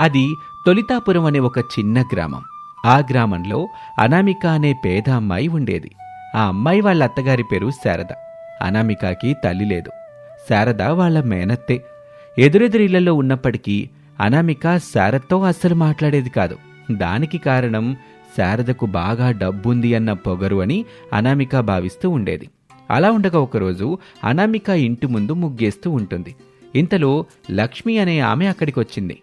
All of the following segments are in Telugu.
అది తొలితాపురం అనే ఒక చిన్న గ్రామం. ఆ గ్రామంలో అనామిక అనే పేద అమ్మాయి ఉండేది. ఆ అమ్మాయి వాళ్ళ అత్తగారి పేరు శారద. అనామికకి తల్లి లేదు. శారద వాళ్ళ మేనత్తే. ఎదురెదురిళ్ళలో ఉన్నప్పటికీ అనామిక శారదతో అస్సలు మాట్లాడేది కాదు. దానికి కారణం శారదకు బాగా డబ్బుంది అన్న పొగరు అని అనామిక భావిస్తూ ఉండేది. అలా ఉండగా ఒకరోజు అనామిక ఇంటి ముందు ముగ్గేస్తూ ఉంటుంది. ఇంతలో లక్ష్మి అనే ఆమె అక్కడికి వచ్చింది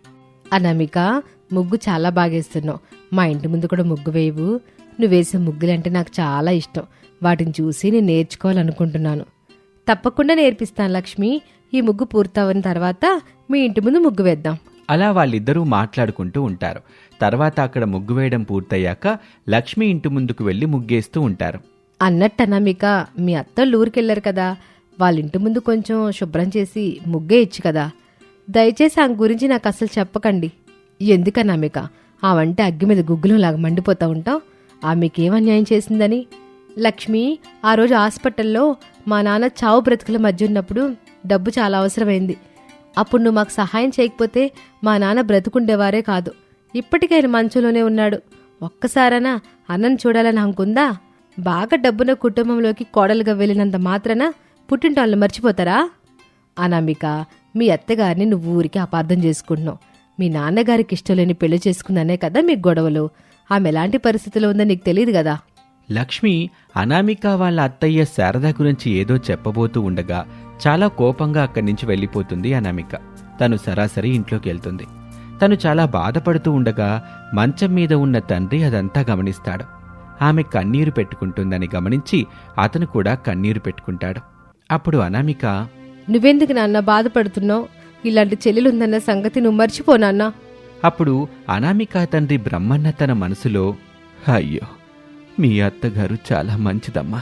అనామిక ముగ్గు చాలా బాగేస్తున్నావు. మా ఇంటి ముందు కూడా ముగ్గు వేయవు. నువ్వు వేసే ముగ్గులంటే నాకు చాలా ఇష్టం. వాటిని చూసి నేను నేర్చుకోవాలనుకుంటున్నాను. తప్పకుండా నేర్పిస్తాను లక్ష్మి. ఈ ముగ్గు పూర్తవని తర్వాత మీ ఇంటి ముందు ముగ్గు వేద్దాం. అలా వాళ్ళిద్దరూ మాట్లాడుకుంటూ ఉంటారు. తర్వాత అక్కడ ముగ్గు వేయడం పూర్తయ్యాక లక్ష్మి ఇంటి ముందుకు వెళ్ళి ముగ్గేస్తూ ఉంటారు. అన్నట్టు అనామిక మీ అత్తోళ్ళు ఊరికెళ్ళారు కదా. వాళ్ళ ఇంటి ముందు కొంచెం శుభ్రం చేసి ముగ్గే ఇచ్చు కదా. దయచేసి ఆమె గురించి నాకు అసలు చెప్పకండి. ఎందుకన్నా ఆ వంట అగ్గి మీద గుగ్గులంలాగా మండిపోతూ ఉంటాం ఆమెకేం అన్యాయం చేసిందని? లక్ష్మి ఆ రోజు హాస్పిటల్లో మా నాన్న చావు బ్రతుకుల మధ్య ఉన్నప్పుడు డబ్బు చాలా అవసరమైంది. అప్పుడు నువ్వు మాకు సహాయం చేయకపోతే మా నాన్న బ్రతుకుండేవారే కాదు. ఇప్పటికైనా మంచంలోనే ఉన్నాడు. ఒక్కసారనా అన్నను చూడాలని అనుకుందా బాగా డబ్బున కుటుంబంలోకి కోడలుగా వెళ్ళినంత మాత్రాన వాళ్ళు మర్చిపోతారా? అనామిక మీ అత్తగారిని నువ్వు ఊరికి అపార్థం చేసుకుంటున్నావు. మీ నాన్నగారికి ఇష్టం లేని పెళ్ళి చేసుకుందనే కదా మీకు గొడవలు. ఆమె ఎలాంటి పరిస్థితిలో ఉందో నీకు తెలియదు కదా. లక్ష్మి అనామిక వాళ్ళ అత్తయ్య శారద గురించి ఏదో చెప్పబోతూ ఉండగా చాలా కోపంగా అక్కడి నుంచి వెళ్ళిపోతుంది అనామిక. తను సరాసరి ఇంట్లోకి వెళ్తుంది. తను చాలా బాధపడుతూ ఉండగా మంచం మీద ఉన్న తండ్రి అదంతా గమనిస్తాడు. ఆమె కన్నీరు పెట్టుకుంటుందని గమనించి అతను కూడా కన్నీరు పెట్టుకుంటాడు. అప్పుడు అనామిక నువ్వెందుకు నాన్న బాధపడుతున్నావు? ఇలాంటి చెల్లెలుందన్న సంగతి నువ్వు మర్చిపో నాన్న. అప్పుడు అనామిక తండ్రి బ్రహ్మన్న తన మనసులో అయ్యో మీ అత్తగారు చాలా మంచిదమ్మా.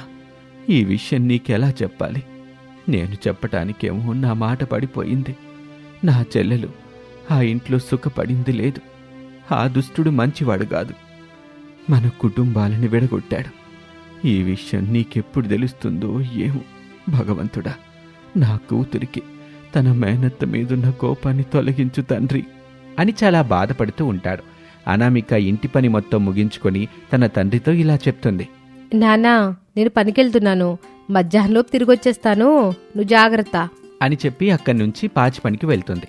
ఈ విషయం నీకెలా చెప్పాలి? నేను చెప్పటానికేమో నా మాట పడిపోయింది. నా చెల్లెలు ఆ ఇంట్లో సుఖపడింది లేదు. ఆ దుష్టుడు మంచివాడు కాదు. మన కుటుంబాలని విడగొట్టాడు. ఈ విషయం నీకెప్పుడు తెలుస్తుందో ఏమో భగవంతుడా. నా కూతురికి తన మేనత్త మీదున్న కోపాన్ని తొలగించు తండ్రి అని చాలా బాధపడుతూ ఉంటాడు. అనామిక ఇంటి పని మొత్తం ముగించుకొని తన తండ్రితో ఇలా చెప్తుంది. నాన్నా నేను పనికెళ్తున్నాను. మధ్యాహ్నంలోపు తిరిగి వచ్చేస్తాను నువ్వు జాగ్రత్త. అని చెప్పి అక్కడి నుంచి పాచి పనికి వెళ్తుంది.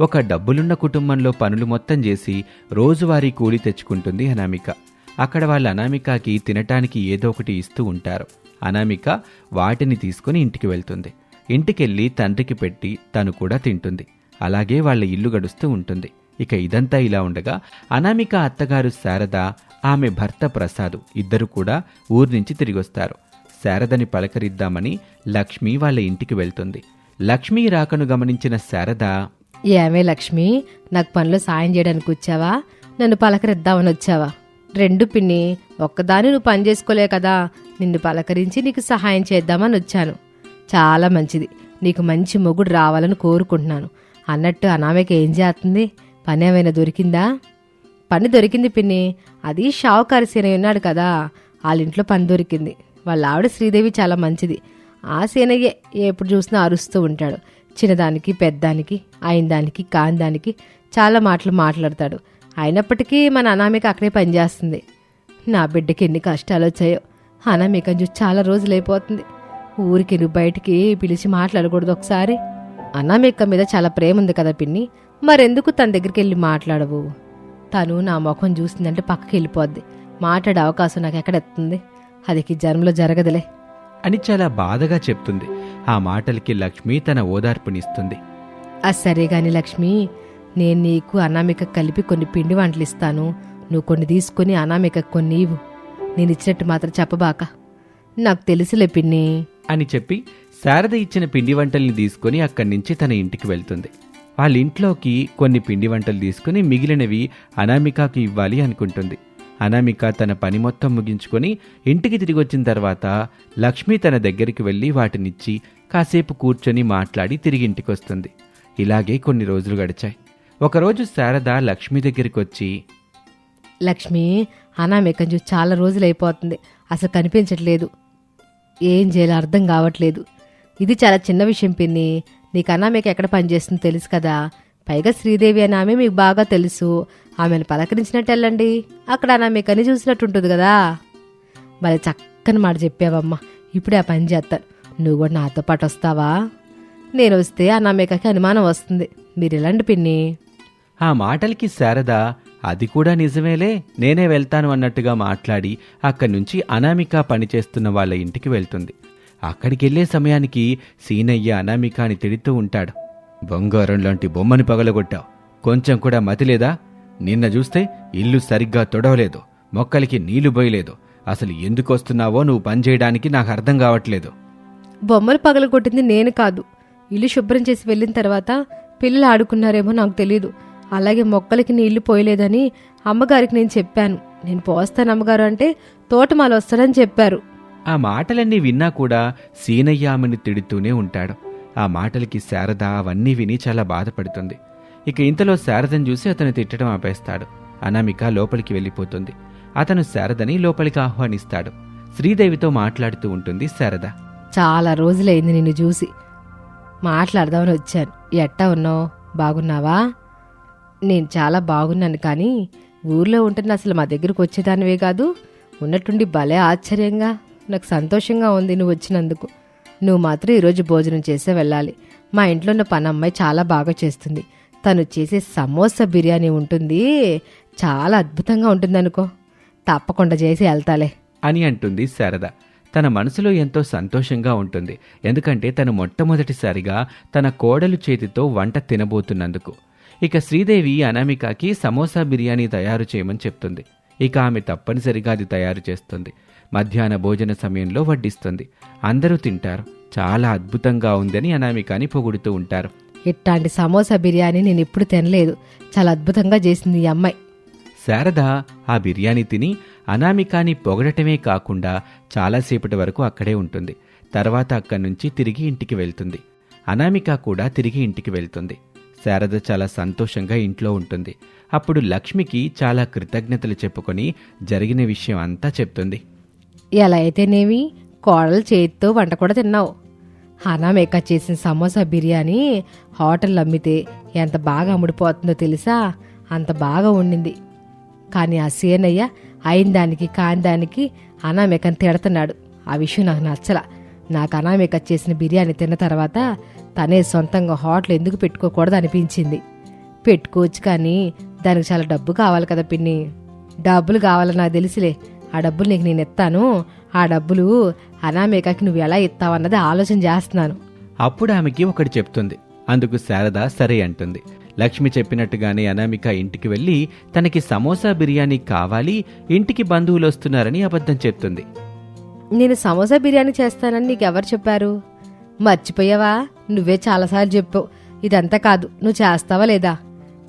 ఒక డబ్బులున్న కుటుంబంలో పనులు మొత్తం చేసి రోజువారీ కూలి తెచ్చుకుంటుంది అనామిక. అక్కడ వాళ్ళ అనామికకి తినటానికి ఏదో ఒకటి ఇస్తూ ఉంటారు. అనామిక వాటిని తీసుకుని ఇంటికి వెళ్తుంది. ఇంటికెళ్ళి తండ్రికి పెట్టి తను కూడా తింటుంది. అలాగే వాళ్ళ ఇల్లు గడుస్తూ ఉంటుంది. ఇక ఇదంతా ఇలా ఉండగా అనామిక అత్తగారు శారద ఆమె భర్త ప్రసాద్ ఇద్దరు కూడా ఊరి నుంచి తిరిగొస్తారు. శారదని పలకరిద్దామని లక్ష్మి వాళ్ళ ఇంటికి వెళ్తుంది. లక్ష్మి రాకను గమనించిన శారద ఏమే లక్ష్మి నాకు పనిలో సాయం చేయడానికి వచ్చావా? నన్ను పలకరిద్దామని వచ్చావా? రెండు పిన్ని ఒక్కదాని నువ్వు పని చేసుకోలే కదా. నిన్ను పలకరించి నీకు సహాయం చేద్దామని వచ్చాను. చాలా మంచిది. నీకు మంచి మొగుడు రావాలని కోరుకుంటున్నాను. అన్నట్టు అనామకి ఏం చేస్తుంది? పని ఏమైనా దొరికిందా? పని దొరికింది పిన్ని. అది షావుకారి సీనయ్య ఉన్నాడు కదా వాళ్ళ ఇంట్లో పని దొరికింది. వాళ్ళ ఆవిడ శ్రీదేవి చాలా మంచిది. ఆ సేనయ్యే ఎప్పుడు చూసినా అరుస్తూ ఉంటాడు. చిన్నదానికి పెద్దానికి అయిన దానికి కాని దానికి చాలా మాటలు మాట్లాడతాడు. అయినప్పటికీ మన అనామిక అక్కడే పనిచేస్తుంది. నా బిడ్డకి ఎన్ని కష్టాలు వచ్చాయో అనామిక చూసి చాలా రోజులు అయిపోతుంది ఊరికి నువ్వు బయటికి పిలిచి మాట్లాడకూడదు ఒకసారి. అనామిక మీద చాలా ప్రేమ ఉంది కదా పిన్ని. మరెందుకు తన దగ్గరికి వెళ్ళి మాట్లాడవు? తను నా ముఖం చూసిందంటే పక్కకి వెళ్ళిపోద్ది. మాట్లాడే అవకాశం నాకు ఎక్కడెత్తుంది అది ఈ జన్మలో జరగదులే. అని చాలా బాధగా చెప్తుంది. ఆ మాటలకి లక్ష్మి తన ఓదార్పునిస్తుంది. ఆ సరే గాని లక్ష్మి నేను నీకు అనామిక కలిపి కొన్ని పిండి వంటలు ఇస్తాను. నువ్వు కొన్ని తీసుకొని అనామిక కొన్ని ఇవ్వు. నేను ఇచ్చినట్టు మాత్రం చెప్పబాక. నాకు తెలుసులే పిన్ని. అని చెప్పి శారద ఇచ్చిన పిండి వంటల్ని తీసుకుని అక్కడి నుంచి తన ఇంటికి వెళ్తుంది. వాళ్ళ ఇంట్లోకి కొన్ని పిండి వంటలు తీసుకుని మిగిలినవి అనామికకు ఇవ్వాలి అనుకుంటుంది. అనామిక తన పని మొత్తం ముగించుకొని ఇంటికి తిరిగి వచ్చిన తర్వాత లక్ష్మి తన దగ్గరికి వెళ్ళి వాటినిచ్చి కాసేపు కూర్చొని మాట్లాడి తిరిగి ఇంటికి వస్తుంది ఇలాగే కొన్ని రోజులు గడిచాయి. ఒకరోజు శారద లక్ష్మి దగ్గరికి వచ్చి లక్ష్మి అనామిక చూసి చాలా రోజులు అయిపోతుంది అసలు కనిపించట్లేదు. ఏం చేయాలో అర్థం కావట్లేదు. ఇది చాలా చిన్న విషయం పిన్ని. నీకన్నా మీకు ఎక్కడ పనిచేస్తుందో తెలుసు కదా. పైగా శ్రీదేవి అని ఆమె మీకు బాగా తెలుసు. ఆమెను పలకరించినట్టు వెళ్ళండి. అక్కడ అనామికని చూసినట్టు ఉంటుంది కదా. మరి చక్కని మాట చెప్పావమ్మా. ఇప్పుడే ఆ పని చేస్తాను నువ్వు కూడా నాతో పాటు వస్తావా? నేను వస్తే అనామికకి అనుమానం వస్తుంది. మీరు ఎలాంటి పిన్ని. ఆ మాటలకి శారద అది కూడా నిజమేలే నేనే వెళ్తాను అన్నట్టుగా మాట్లాడి అక్కడి నుంచి అనామిక పనిచేస్తున్న వాళ్ళ ఇంటికి వెళ్తుంది. అక్కడికి వెళ్ళే సమయానికి సీనయ్య అనామికాని తిడుతూ ఉంటాడు. బంగారం లాంటి బొమ్మని పగలగొట్టావు. కొంచెం కూడా మతిలేదా నిన్న చూస్తే ఇల్లు సరిగ్గా తొడవలేదు. మొక్కలకి నీళ్ళు పోయలేదు అసలు ఎందుకు వస్తున్నావో నువ్వు పనిచేయడానికి నాకు అర్థం కావట్లేదు. బొమ్మలు పగలగొట్టింది నేను కాదు. ఇల్లు శుభ్రం చేసి వెళ్ళిన తర్వాత పిల్లలు ఆడుకున్నారేమో నాకు తెలియదు అలాగే మొక్కలకి నీళ్ళు పోయలేదని అమ్మగారికి నేను చెప్పాను. నేను పోస్తాను అమ్మగారు అంటే తోటమాల వస్తానని చెప్పారు. ఆ మాటలన్నీ విన్నా కూడా సీనయ్య ఆమెను తిడుతూనే ఉంటాడు. ఆ మాటలకి శారద అవన్నీ విని చాలా బాధపడుతుంది. ఇక ఇంతలో శారదను చూసి అతను తిట్టడం ఆపేస్తాడు. అనామిక లోపలికి వెళ్ళిపోతుంది. అతను శారదని లోపలికి ఆహ్వానిస్తాడు. శ్రీదేవితో మాట్లాడుతూ ఉంటుంది శారద. చాలా రోజులైంది నిన్ను చూసి. మాట్లాడదామని వచ్చాను. ఎట్టా ఉన్నావు? బాగున్నావా? నేను చాలా బాగున్నాను కానీ ఊర్లో ఉంటున్న అసలు మా దగ్గరకు వచ్చేదానివే కాదు. ఉన్నట్టుండి భలే ఆశ్చర్యంగా నాకు సంతోషంగా ఉంది నువ్వు వచ్చినందుకు. నువ్వు మాత్రం ఈరోజు భోజనం చేసే వెళ్ళాలి. మా ఇంట్లో ఉన్న పని అమ్మాయి చాలా బాగా చేస్తుంది. తను చేసే సమోసా బిర్యానీ ఉంటుంది. చాలా అద్భుతంగా ఉంటుందనుకో. తప్పకుండా చేసి వెళ్తాలే. అని అంటుంది శారద. తన మనసులో ఎంతో సంతోషంగా ఉంటుంది. ఎందుకంటే తను మొట్టమొదటిసారిగా తన కోడలు చేతితో వంట తినబోతున్నందుకు. ఇక శ్రీదేవి అనామికకి సమోసా బిర్యానీ తయారు చేయమని చెప్తుంది. ఇక ఆమె తప్పనిసరిగా అది తయారు చేస్తుంది. మధ్యాహ్న భోజన సమయంలో వడ్డిస్తుంది. అందరూ తింటారు. చాలా అద్భుతంగా ఉందని అనామికాని పొగుడుతూ ఉంటారు. ఇట్లాంటి సమోసా బిర్యానీ నేను ఎప్పుడు తినలేదు. చాలా అద్భుతంగా చేసింది ఈ అమ్మాయి. శారద ఆ బిర్యానీ తిని అనామికాని పొగడటమే కాకుండా చాలాసేపటి వరకు అక్కడే ఉంటుంది. తర్వాత అక్కడి నుంచి తిరిగి ఇంటికి వెళ్తుంది. అనామిక కూడా తిరిగి ఇంటికి వెళ్తుంది. శారద చాలా సంతోషంగా ఇంట్లో ఉంటుంది. అప్పుడు లక్ష్మికి చాలా కృతజ్ఞతలు చెప్పుకొని జరిగిన విషయం అంతా చెప్తుంది. ఎలా అయితేనేమి కోడలు చేతితో వంట కూడా తిన్నావు. హనా మేకప్ చేసిన సమోసా బిర్యానీ హోటల్లో అమ్మితే ఎంత బాగా అమ్ముడిపోతుందో తెలుసా? అంత బాగా ఉండింది కానీ ఆ సీనయ్య అయిన దానికి కాని దానికి అనామేకని తిడుతున్నాడు. ఆ విషయం నాకు నచ్చల. నాకు అనామేక చేసిన బిర్యానీ తిన్న తర్వాత తనే సొంతంగా హోటల్ ఎందుకు పెట్టుకోకూడదు అనిపించింది. పెట్టుకోవచ్చు కానీ దానికి చాలా డబ్బు కావాలి కదా పిన్ని. డబ్బులు కావాలని నాకు తెలుసులే. ఆ డబ్బులు నీకు నేను ఇస్తాను. ఆ డబ్బులు అనామేకకి నువ్వు ఎలా ఇస్తావన్నది ఆలోచన చేస్తున్నాను. అప్పుడు ఆమెకి ఒకటి చెప్తుంది. అందుకు శారద సరే అంటుంది. లక్ష్మి చెప్పినట్టుగానే అనామిక ఇంటికి వెళ్ళి తనకి సమోసా బిర్యానీ కావాలి ఇంటికి బంధువులు వస్తున్నారని అబద్ధం చెప్తుంది. నేను సమోసా బిర్యానీ చేస్తానని నీకు ఎవరు చెప్పారు? మర్చిపోయావా? నువ్వే చాలాసార్లు చెప్పావు. ఇదంతా కాదు నువ్వు చేస్తావా లేదా?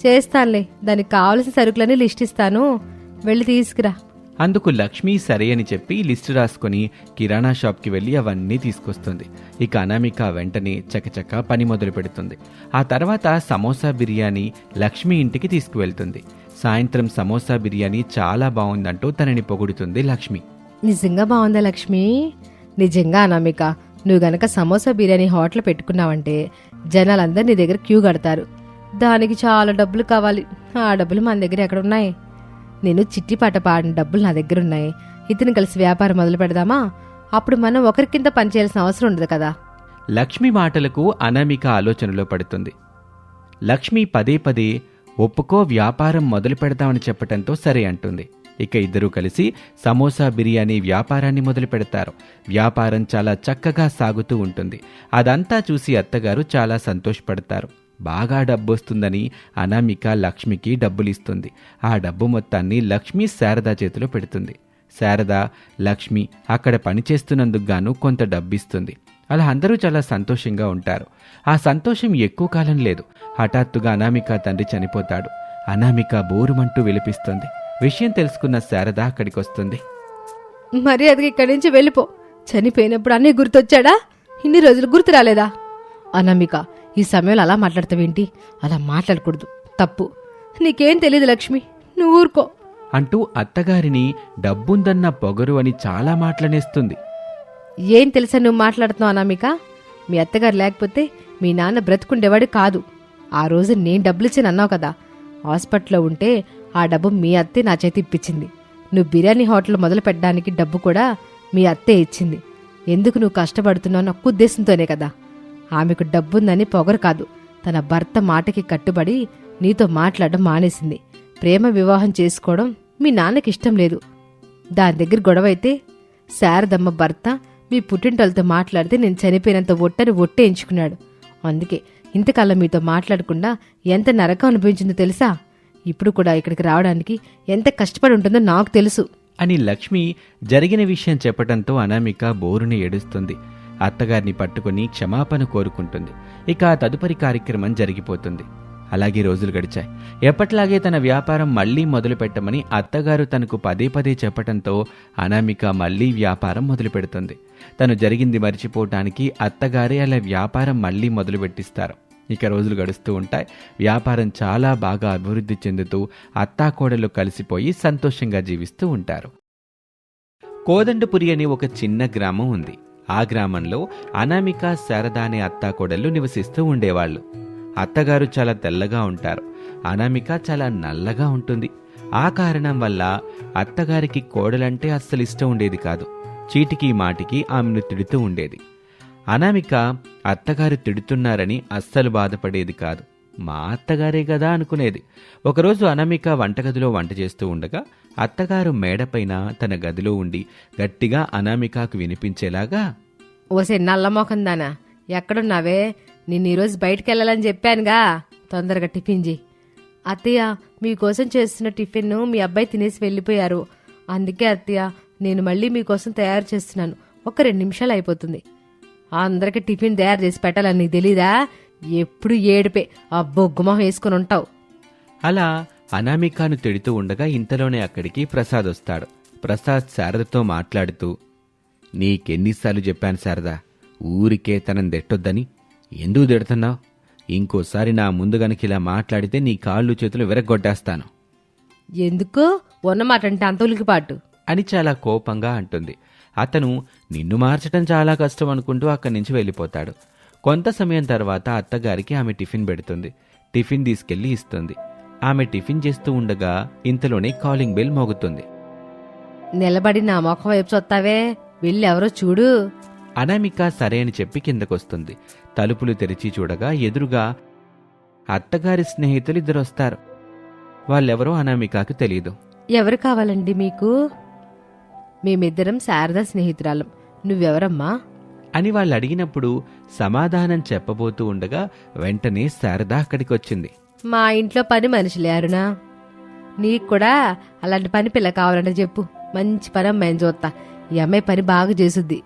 చేస్తానులే దానికి కావలసిన సరుకులని లిస్ట్ ఇస్తాను. వెళ్ళి తీసుకురా. అందుకు లక్ష్మి సరే అని చెప్పి లిస్టు రాసుకొని కిరాణా షాప్కి వెళ్ళి అవన్నీ తీసుకొస్తుంది. ఇక అనామిక వెంటనే చకచక పని మొదలు పెడుతుంది. ఆ తర్వాత సమోసా బిర్యానీ లక్ష్మి ఇంటికి తీసుకువెళ్తుంది. సాయంత్రం సమోసా బిర్యానీ చాలా బాగుందంటూ తనని పొగుడుతుంది లక్ష్మి. నిజంగా బాగుందా లక్ష్మి? నిజంగా అనామిక నువ్వు గనక సమోసా బిర్యానీ హోటల్ పెట్టుకున్నావంటే జనాలందరూ నీ దగ్గర క్యూ కడతారు. దానికి చాలా డబ్బులు కావాలి. ఆ డబ్బులు మన దగ్గర ఎక్కడున్నాయి? నేను చిట్టి పాట పాడిన డబ్బులు నా దగ్గర ఉన్నాయి. ఇతను కలిసి వ్యాపారం మొదలు పెడదామా? అప్పుడు మనం ఒకరి కింద పనిచేయాల్సిన అవసరం ఉండదు కదా. లక్ష్మి మాటలకు అనామిక ఆలోచనలో పడుతుంది. లక్ష్మి పదే పదే ఒప్పుకో వ్యాపారం మొదలు పెడదామని చెప్పటంతో సరే అంటుంది. ఇక ఇద్దరూ కలిసి సమోసా బిర్యానీ వ్యాపారాన్ని మొదలు పెడతారు. వ్యాపారం చాలా చక్కగా సాగుతూ ఉంటుంది. అదంతా చూసి అత్తగారు చాలా సంతోషపడతారు. బాగా డబ్బు వస్తుందని అనామిక లక్ష్మికి డబ్బులిస్తుంది. ఆ డబ్బు మొత్తాన్ని లక్ష్మి శారద చేతిలో పెడుతుంది. శారద లక్ష్మి అక్కడ పనిచేస్తున్నందుకు గాను కొంత డబ్బిస్తుంది. అలా అందరూ చాలా సంతోషంగా ఉంటారు. ఆ సంతోషం ఎక్కువ కాలం లేదు. హఠాత్తుగా అనామిక తండ్రి చనిపోతాడు. అనామిక బోరుమంటూ విలిపిస్తుంది. విషయం తెలుసుకున్న శారద అక్కడికి వస్తుంది మరి అది ఇక్కడి నుంచి వెళ్ళిపో. చనిపోయినప్పుడు అన్నీ గుర్తొచ్చాడా? ఇన్ని రోజులు గుర్తు రాలేదా? అనామిక ఈ సమయంలో అలా మాట్లాడతావేంటి? అలా మాట్లాడకూడదు. తప్పు. నీకేం తెలియదు లక్ష్మి. నువ్వు ఊరుకో. అంటూ అత్తగారిని డబ్బుందన్న పొగరు అని చాలా మాటలనేస్తుంది ఏం తెలుసా నువ్వు మాట్లాడుతున్నావు అనామిక? మీ అత్తగారు లేకపోతే మీ నాన్న బ్రతుకుండేవాడు కాదు. ఆ రోజు నేను డబ్బులు ఇచ్చాను అన్నావు కదా. హాస్పిటల్లో ఉంటే ఆ డబ్బు మీ అత్తే నా చేతి ఇప్పించింది. నువ్వు బిర్యానీ హోటల్ మొదలు పెట్టడానికి డబ్బు కూడా మీ అత్తే ఇచ్చింది. ఎందుకు నువ్వు కష్టపడుతున్నావు అన్న ఒక్క ఉద్దేశంతోనే కదా. ఆమెకు డబ్బుందని పొగరు కాదు. తన భర్త మాటకి కట్టుబడి నీతో మాట్లాడడం మానేసింది. ప్రేమ వివాహం చేసుకోవడం మీ నాన్నకి ఇష్టం లేదు. దాని దగ్గర గొడవ అయితే శారదమ్మ భర్త మీ పుట్టింటలతో మాట్లాడితే నేను చనిపోయినంత ఒట్టని ఒట్టే ఎంచుకున్నాడు. అందుకే ఇంతకాలం మీతో మాట్లాడకుండా ఎంత నరకం అనిపించిందో తెలుసా? ఇప్పుడు కూడా ఇక్కడికి రావడానికి ఎంత కష్టపడి ఉంటుందో నాకు తెలుసు. అని లక్ష్మి జరిగిన విషయం చెప్పటంతో అనామిక బోరుని ఏడుస్తుంది. అత్తగారిని పట్టుకుని క్షమాపణ కోరుకుంటుంది. ఇక తదుపరి కార్యక్రమం జరిగిపోతుంది. అలాగే రోజులు గడిచాయి. ఎప్పట్లాగే తన వ్యాపారం మళ్ళీ మొదలు పెట్టమని అత్తగారు తనకు పదే పదే చెప్పటంతో అనామిక మళ్ళీ వ్యాపారం మొదలు పెడుతుంది తను జరిగింది మర్చిపోవటానికి అత్తగారే అలా వ్యాపారం మళ్ళీ మొదలు పెట్టిస్తారు ఇక రోజులు గడుస్తూ ఉంటాయి. వ్యాపారం చాలా బాగా అభివృద్ధి చెందుతూ అత్తాకోడలు కలిసిపోయి సంతోషంగా జీవిస్తూ ఉంటారు. కోదండపురి అనే ఒక చిన్న గ్రామం ఉంది. ఆ గ్రామంలో అనామిక శారద అనే అత్తాకోడళ్ళు నివసిస్తూ ఉండేవాళ్ళు. అత్తగారు చాలా తెల్లగా ఉంటారు. అనామిక చాలా నల్లగా ఉంటుంది. ఆ కారణం వల్ల అత్తగారికి కోడలంటే అస్సలు ఇష్టం ఉండేది కాదు. చీటికి మాటికి ఆమెను తిడుతూ ఉండేది. అనామిక అత్తగారు తిడుతున్నారని అస్సలు బాధపడేది కాదు. మా అత్తగారే కదా అనుకునేది. ఒకరోజు అనామిక వంటగదిలో వంట చేస్తూ ఉండగా అత్తగారు మేడపైన తన గదిలో ఉండి గట్టిగా అనామికకు వినిపించేలాగా ఓసే నల్లమోకం దానా ఎక్కడున్నావే? నిన్ను ఈరోజు బయటికి వెళ్ళాలని చెప్పానుగా. తొందరగా టిఫిన్ చేయి అత్తయ్య మీకోసం చేస్తున్న టిఫిన్ మీ అబ్బాయి తినేసి వెళ్ళిపోయారు. అందుకే అత్తయ్య నేను మళ్ళీ మీకోసం తయారు చేస్తున్నాను. ఒక రెండు నిమిషాలు అయిపోతుంది. అందరికి టిఫిన్ తయారు చేసి పెట్టాలని నీకు తెలీదా? ఎప్పుడు ఏడిపే. ఆ బొగ్గుమొహం వేసుకుని ఉంటావు. అలా అనామికాను తిడుతూ ఉండగా ఇంతలోనే అక్కడికి ప్రసాద్ వస్తాడు. ప్రసాద్ శారదతో మాట్లాడుతూ నీకెన్నిసార్లు చెప్పాను శారదా ఊరికే తనని తెట్టొద్దని. ఎందుకు తిడుతున్నావు? ఇంకోసారి నా ముందు గనక ఇలా మాట్లాడితే నీ కాళ్ళు చేతులు విరగొట్టేస్తాను ఎందుకు? ఉన్నమాట అంటే అంత ఉలికిపాటు అని చాలా కోపంగా అంటుంది. అతను నిన్ను మార్చడం చాలా కష్టం అనుకుంటూ అక్కడి నుంచి వెళ్ళిపోతాడు. కొంత సమయం తర్వాత అత్తగారికి ఆమె టిఫిన్ పెడుతుంది. టిఫిన్ తీసుకెళ్ళి ఇస్తుంది. ఆమె టిఫిన్ చేస్తూ ఉండగా ఇంతలోనే కాలింగ్ బెల్ మోగుతుంది. నిలబడి నా ముఖం వైపు చూస్తావే? వెళ్ళి ఎవరో చూడు. అనామిక సరే అని చెప్పి కిందకొస్తుంది. తలుపులు తెరిచి చూడగా ఎదురుగా అత్తగారి స్నేహితులు ఇద్దరు వస్తారు వాళ్ళెవరో అనామికకు తెలియదు ఎవరు కావాలండి మీకు? మేమిద్దరం శారదా స్నేహితురాలం. నువ్వెవరమ్మా? అని వాళ్ళు అడిగినప్పుడు సమాధానం చెప్పబోతూ ఉండగా వెంటనే శారద అక్కడికి వచ్చింది మా ఇంట్లో పని మనిషిలే అరుణా. నీకు కూడా అలాంటి పని పిల్ల కావాలంటే చెప్పు. మంచి పని అమ్మాయిని చూస్తా ఈ అమ్మాయి పని బాగా చేసుద్ది.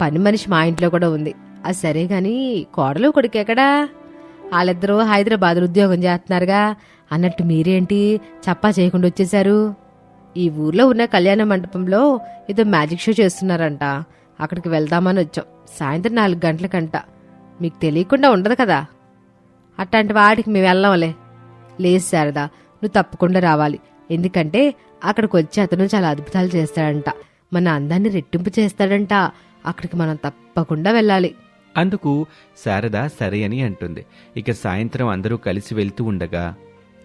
పని మనిషి మా ఇంట్లో కూడా ఉంది. అది సరే గాని కోడలు కొడుకెక్కడా వాళ్ళిద్దరూ హైదరాబాద్ ఉద్యోగం చేస్తున్నారుగా. అన్నట్టు మీరేంటి చప్పా చేయకుండా వచ్చేశారు? ఈ ఊర్లో ఉన్న కళ్యాణ మండపంలో ఏదో మ్యాజిక్ షో చేస్తున్నారంట. అక్కడికి వెళ్దామని వచ్చాం. సాయంత్రం నాలుగు గంటలకంట. మీకు తెలియకుండా ఉండదు కదా? అట్లాంటి వాటికి మేము వెళ్ళంలే. లేదు శారదా నువ్వు తప్పకుండా రావాలి. ఎందుకంటే అక్కడికి వచ్చి అతను చాలా అద్భుతాలు చేస్తాడంట. మన అందాన్ని రెట్టింపు చేస్తాడంట. అక్కడికి మనం తప్పకుండా వెళ్ళాలి. అందుకు శారద సరే అని అంటుంది. ఇక సాయంత్రం అందరూ కలిసి వెళ్తూ ఉండగా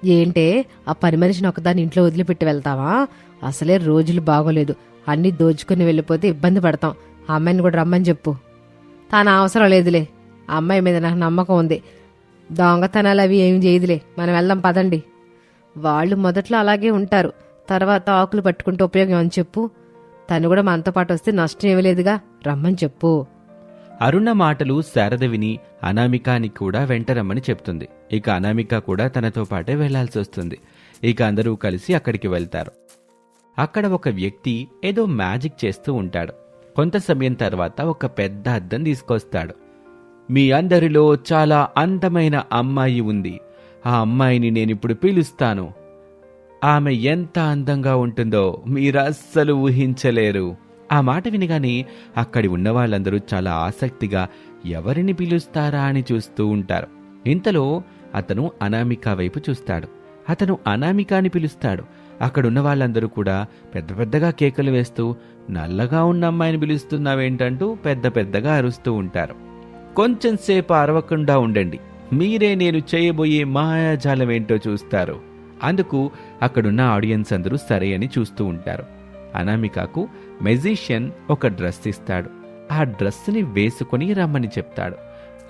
ఏంటే ఆ పని మనిషిని ఒకదాన్ని ఇంట్లో వదిలిపెట్టి వెళ్తావా? అసలే రోజులు బాగోలేదు. అన్నీ దోచుకుని వెళ్ళిపోతే ఇబ్బంది పడతాం. ఆ అమ్మాయిని కూడా రమ్మని చెప్పు. తాను అవసరం లేదులే. ఆ అమ్మాయి మీద నాకు నమ్మకం ఉంది. దొంగతనాలు అవి ఏం చేయదులే. మనం వెళ్దాం పదండి. వాళ్ళు మొదట్లో అలాగే ఉంటారు. తర్వాత ఆకులు పట్టుకుంటే ఉపయోగం అని చెప్పు. తను కూడా మనతో పాటు వస్తే నష్టం ఇవ్వలేదుగా రమ్మని చెప్పు. అరుణ మాటలు శారద విని అనామికాని కూడా వెంటరమ్మని చెప్తుంది. ఇక అనామిక కూడా తనతో పాటే వెళ్ళాల్సి వస్తుంది. ఇక అందరూ కలిసి అక్కడికి వెళ్తారు. అక్కడ ఒక వ్యక్తి ఏదో మ్యాజిక్ చేస్తూ ఉంటాడు. కొంత సమయం తర్వాత ఒక పెద్ద అద్దం తీసుకొస్తాడు. మీ అందరిలో చాలా అందమైన అమ్మాయి ఉంది. ఆ అమ్మాయిని నేనిప్పుడు పిలుస్తాను. ఆమె ఎంత అందంగా ఉంటుందో మీరు అస్సలు ఊహించలేరు. ఆ మాట వినగానే అక్కడి ఉన్న వాళ్ళందరూ చాలా ఆసక్తిగా ఎవరిని పిలుస్తారా అని చూస్తూ ఉంటారు. ఇంతలో అతను అనామిక వైపు చూస్తాడు. అతను అనామికాని పిలుస్తాడు. అక్కడున్న వాళ్ళందరూ కూడా పెద్ద పెద్దగా కేకలు వేస్తూ నల్లగా ఉన్న అమ్మాయిని పిలుస్తున్నావేంటంటూ పెద్ద పెద్దగా అరుస్తూ ఉంటారు. కొంచెం సేపు అరవకుండా ఉండండి. మీరే నేను చేయబోయే మాయాజాలం ఏంటో చూస్తారు. అందుకు అక్కడున్న ఆడియన్స్ అందరూ సరే అని చూస్తూ ఉంటారు. అనామికకు మెజిషియన్ ఒక డ్రెస్ ఇస్తాడు. ఆ డ్రెస్ని వేసుకొని రమ్మని చెప్తాడు.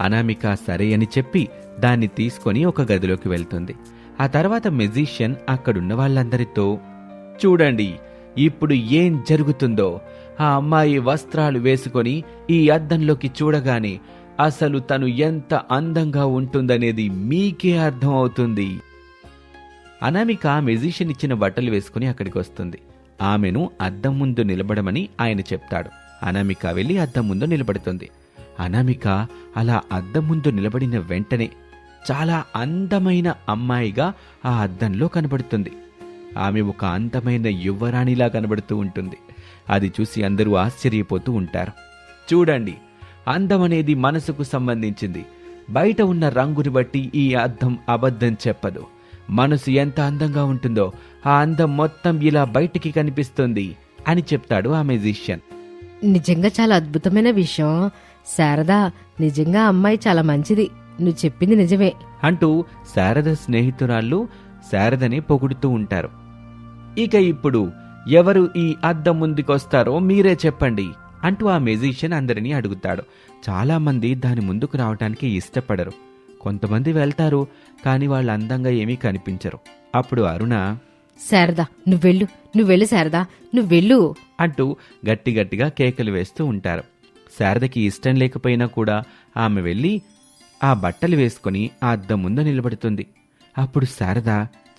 అనామిక సరే అని చెప్పి దాన్ని తీసుకొని ఒక గదిలోకి వెళ్తుంది. ఆ తర్వాత మెజిషియన్ అక్కడున్న వాళ్ళందరితో చూడండి ఇప్పుడు ఏం జరుగుతుందో. ఆ అమ్మాయి వస్త్రాలు వేసుకొని ఈ అద్దంలోకి చూడగానే అసలు తను ఎంత అందంగా ఉంటుందనేది మీకే అర్థం అవుతుంది అనామిక మెజిషియన్ ఇచ్చిన బట్టలు వేసుకుని అక్కడికి వస్తుంది. ఆమెను అద్దం ముందు నిలబడమని ఆయన చెప్తాడు. అనామిక వెళ్ళి అద్దం ముందు నిలబడుతుంది. అనామిక అలా అద్దం ముందు నిలబడిన వెంటనే చాలా అందమైన అమ్మాయిగా ఆ అద్దంలో కనబడుతుంది. ఆమె ఒక అందమైన యువరాణిలా కనబడుతూ ఉంటుంది. అది చూసి అందరూ ఆశ్చర్యపోతూ ఉంటారు. చూడండి అందం అనేది మనసుకు సంబంధించింది. బయట ఉన్న రంగుని బట్టి ఈ అద్దం అబద్ధం చెప్పదు. మనసు ఎంత అందంగా ఉంటుందో ఆ అందం మొత్తం ఇలా బయటికి కనిపిస్తుంది అని చెప్తాడు ఆ మెజిషియన్ నిజంగా చాలా అద్భుతమైన విషయం. శారదా నిజంగా అమ్మాయి చాలా మంచిది. నువ్వు చెప్పింది నిజమే. అంటూ శారద స్నేహితురాళ్ళు శారదని పొగుడుతూ ఉంటారు. ఇక ఇప్పుడు ఎవరు ఈ అద్దం ముందుకొస్తారో మీరే చెప్పండి అంటూ ఆ మెజిషియన్ అందరినీ అడుగుతాడు. చాలా మంది దాని ముందుకు రావటానికి ఇష్టపడరు. కొంతమంది వెళ్తారు కానీ వాళ్ళు అందంగా ఏమీ కనిపించరు. అప్పుడు అరుణ శారదా నువ్వెళ్ళు నువ్వెళ్ళు శారదా నువ్వెళ్ళు అంటూ గట్టి గట్టిగా కేకలు వేస్తూ ఉంటారు. శారదకి ఇష్టం లేకపోయినా కూడా ఆమె వెళ్ళి ఆ బట్టలు వేసుకుని ఆ అద్దం ముందు నిలబడుతుంది. అప్పుడు శారద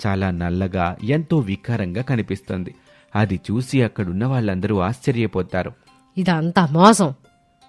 చాలా నల్లగా ఎంతో వికారంగా కనిపిస్తుంది. అది చూసి అక్కడున్న వాళ్ళందరూ ఆశ్చర్యపోతారు. ఇదంతా మోసం.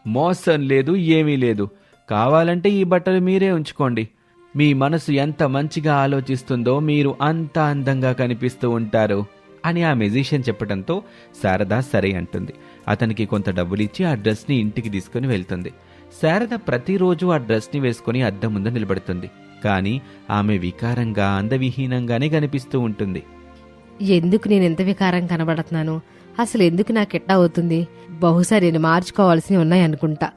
మోసం లేదు ఏమీ లేదు. కావాలంటే ఈ బట్టలు మీరే ఉంచుకోండి. మీ మనసు ఎంత మంచిగా ఆలోచిస్తుందో మీరు అంత అందంగా కనిపిస్తూ ఉంటారు అని ఆ మెజిషియన్ చెప్పడంతో శారద సరే అంటుంది. అతనికి కొంత డబ్బులిచ్చి ఆ డ్రెస్ని ఇంటికి తీసుకుని వెళ్తుంది. శారద ప్రతిరోజు ఆ డ్రెస్ని వేసుకుని అద్దం ముందు నిలబడుతుంది. కానీ ఆమె వికారంగా అందవిహీనంగానే కనిపిస్తూ ఉంటుంది. ఎందుకు నేను ఎంత వికారం కనబడుతున్నాను? అసలు ఎందుకు నాకు ఎట్టా అవుతుంది? బహుశా నేను మార్చుకోవాల్సి ఉన్నాయనుకుంటా.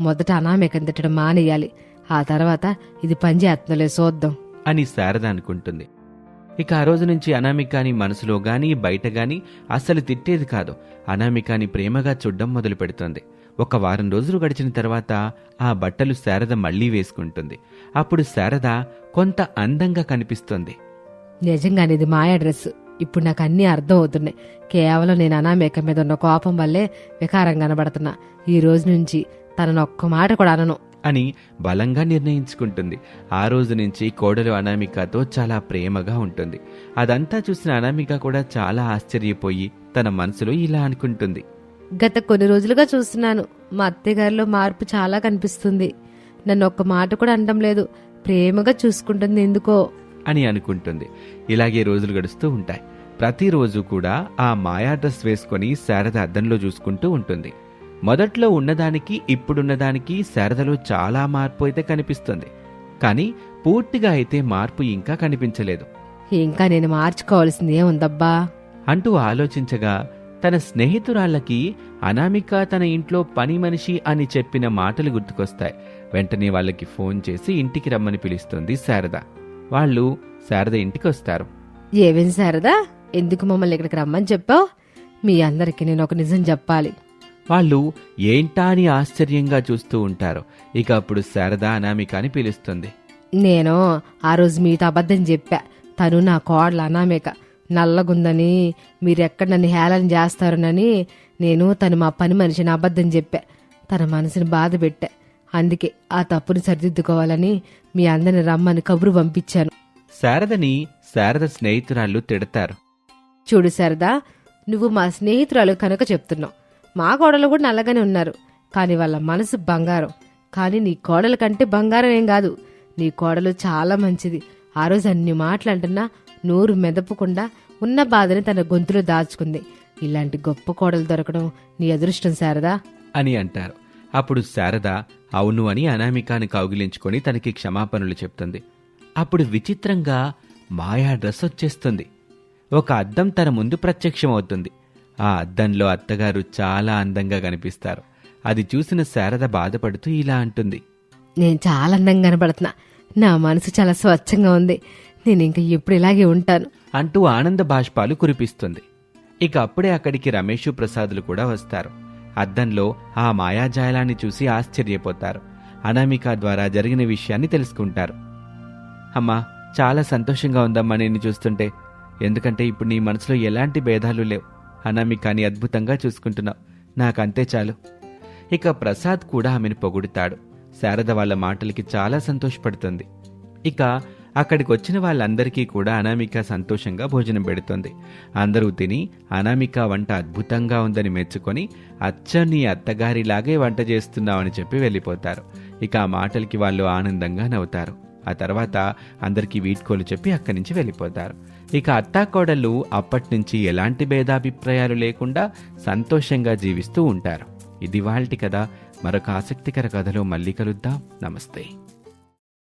మొదట అనామేకం తిట్టడం మానేయాలి. ఆ తర్వాత ఇది పనిచేస్తుందిలే చూద్దాం అని శారద అనుకుంటుంది. ఇక ఆ రోజు నుంచి అనామికాని మనసులో గాని బయట గాని అస్సలు తిట్టేది కాదు. అనామికాని ప్రేమగా చూడ్డం మొదలు పెడుతుంది. ఒక వారం రోజులు గడిచిన తర్వాత ఆ బట్టలు శారద మళ్ళీ వేసుకుంటుంది. అప్పుడు శారద కొంత అందంగా కనిపిస్తుంది. నిజంగానే ఇది మాయా డ్రెస్. ఇప్పుడు నాకు అన్నీ అర్థం అవుతున్నాయి కేవలం నేను అనామేక మీద ఉన్న కోపం వల్లే వికారం కనబడుతున్నా. ఈ రోజు నుంచి తనను ఒక్క మాట కూడా అనను. అని బలంగా నిర్ణయించుకుంటుంది. ఆ రోజు నుంచి కోడలు అనామికతో చాలా ప్రేమగా ఉంటుంది. అదంతా చూసిన అనామిక కూడా చాలా ఆశ్చర్యపోయి తన మనసులో ఇలా అనుకుంటుంది. గత కొన్ని రోజులుగా చూస్తున్నాను. మా అత్తయ్యగారిలో మార్పు చాలా కనిపిస్తుంది. నన్ను ఒక్క మాట కూడా అనడం లేదు. ప్రేమగా చూసుకుంటుంది ఎందుకో. అని అనుకుంటుంది. ఇలాగే రోజులు గడుస్తూ ఉంటాయి. ప్రతిరోజు కూడా ఆ మాయా డ్రెస్ వేసుకొని శారద అద్దంలో చూసుకుంటూ ఉంటుంది. మొదట్లో ఉన్నదానికి ఇప్పుడున్నదానికి శారదలో చాలా మార్పు అయితే కనిపిస్తుంది. కానీ పూర్తిగా అయితే మార్పు ఇంకా కనిపించలేదు. ఇంకా నేను మార్చుకోవాల్సింది ఏముందబ్బా అంటూ ఆలోచించగా తన స్నేహితురాళ్ళకి అనామిక తన ఇంట్లో పని మనిషి అని చెప్పిన మాటలు గుర్తుకొస్తాయి. వెంటనే వాళ్ళకి ఫోన్ చేసి ఇంటికి రమ్మని పిలుస్తుంది శారద. వాళ్ళు శారద ఇంటికి వస్తారు ఏమేం శారదా? ఎందుకు మమ్మల్ని ఇక్కడికి రమ్మని చెప్పావు? మీ అందరికి నేను ఒక నిజం చెప్పాలి. వాళ్ళు ఏంటా అని ఆశ్చర్యంగా చూస్తూ ఉంటారు. ఇక అప్పుడు శారద అనామిక అని పిలుస్తుంది. నేను ఆ రోజు మీతో అబద్ధం చెప్పా. తను నా కోడలు అనామేక. నల్లగుందని మీరెక్కడ నన్ను హేళన చేస్తారనని నేను తను మా పని మనిషిని అబద్ధం చెప్పా. తన మనసుని బాధ పెట్టా. అందుకే ఆ తప్పుని సరిదిద్దుకోవాలని మీ అందరిని రమ్మని కబురు పంపించాను. శారదని శారద స్నేహితురాళ్ళు తిడతారు. చూడు శారదా నువ్వు మా స్నేహితురాలు కనుక చెప్తున్నావు. మా కోడలు కూడా నల్లగానే ఉన్నారు. కానీ వాళ్ళ మనసు బంగారం. కానీ నీ కోడల కంటే బంగారం ఏం కాదు. నీ కోడలు చాలా మంచిది. ఆ రోజు అన్ని మాటలంటున్నా నోరు మెదపకుండా ఉన్న బాధని తన గొంతులో దాచుకుంది. ఇలాంటి గొప్ప కోడలు దొరకడం నీ అదృష్టం శారదా. అని అంటారు. అప్పుడు శారద అవును అని అనామికాని కౌగిలించుకొని తనకి క్షమాపణలు చెప్తుంది. అప్పుడు విచిత్రంగా మాయా డ్రెస్ వచ్చేస్తుంది. ఒక అద్దం తన ముందు ప్రత్యక్షమవుతుంది. ఆ అద్దంలో అత్తగారు చాలా అందంగా కనిపిస్తారు. అది చూసిన శారద బాధపడుతూ ఇలా అంటుంది. నేను చాలా అందంగా కనబడుతున్నా. నా మనసు చాలా స్వచ్ఛంగా ఉంది. నేను ఇంకా ఎప్పుడు ఇలాగే ఉంటాను. అంటూ ఆనంద బాష్పాలు కురిపిస్తుంది. ఇక అప్పుడే అక్కడికి రమేషు ప్రసాదులు కూడా వస్తారు. అద్దంలో ఆ మాయాజాలాన్ని చూసి ఆశ్చర్యపోతారు. అనామిక ద్వారా జరిగిన విషయాన్ని తెలుసుకుంటారు. అమ్మా చాలా సంతోషంగా ఉందమ్మా నిన్ను చూస్తుంటే. ఎందుకంటే ఇప్పుడు నీ మనసులో ఎలాంటి భేదాలు లేవు. అనామికాని అద్భుతంగా చూసుకుంటున్నావు. నాకంతే చాలు. ఇక ప్రసాద్ కూడా ఆమెను పొగుడుతాడు. శారద వాళ్ళ మాటలకి చాలా సంతోషపడుతుంది. ఇక అక్కడికి వచ్చిన వాళ్ళందరికీ కూడా అనామిక సంతోషంగా భోజనం పెడుతుంది. అందరూ తిని అనామిక వంట అద్భుతంగా ఉందని మెచ్చుకొని అచ్చ నీ అత్తగారిలాగే వంట చేస్తున్నావని చెప్పి వెళ్ళిపోతారు. ఇక ఆ మాటలకి వాళ్ళు ఆనందంగా నవ్వుతారు. ఆ తర్వాత అందరికీ వీడ్కోలు చెప్పి అక్కడి నుంచి వెళ్ళిపోతారు. ఇక అత్తాకోడళ్ళు అప్పటినుంచి ఎలాంటి భేదాభిప్రాయాలు లేకుండా సంతోషంగా జీవిస్తూ ఉంటారు. ఇది వాళ్ళటి కథ. మరొక ఆసక్తికర కథలో మళ్ళీ కలుద్దాం. నమస్తే.